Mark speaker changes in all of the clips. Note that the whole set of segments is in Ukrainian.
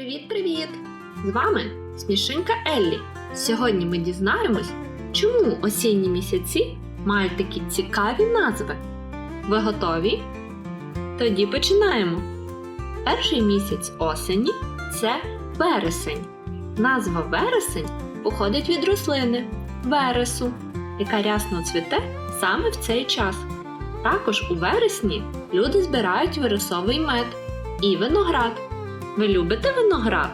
Speaker 1: Привіт-привіт! З вами Смішинка Еллі. Сьогодні ми дізнаємось, чому осінні місяці мають такі цікаві назви. Ви готові? Тоді починаємо. Перший місяць осені це вересень. Назва вересень походить від рослини вересу, яка рясно цвіте саме в цей час. Також у вересні люди збирають вересовий мед і виноград. Ви любите виноград?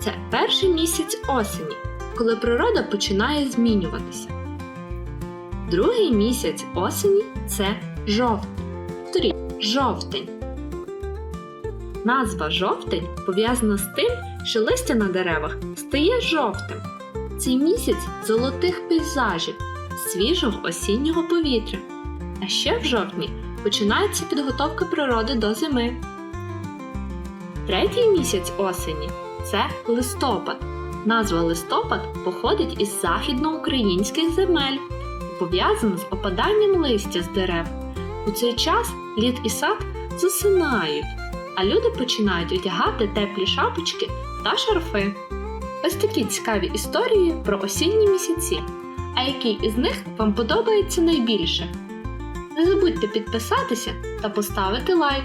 Speaker 1: Це перший місяць осені, коли природа починає змінюватися. Другий місяць осені це жовтень. Жовтень. Назва жовтень пов'язана з тим, що листя на деревах стає жовтим. Цей місяць золотих пейзажів, свіжого осіннього повітря. А ще в жовтні починається підготовка природи до зими. Третій місяць осені це листопад. Назва листопад походить із західноукраїнських земель і пов'язана з опаданням листя з дерев. У цей час лід і сад засинають, а люди починають одягати теплі шапочки та шарфи. Ось такі цікаві історії про осінні місяці. А який із них вам подобається найбільше? Не забудьте підписатися та поставити лайк.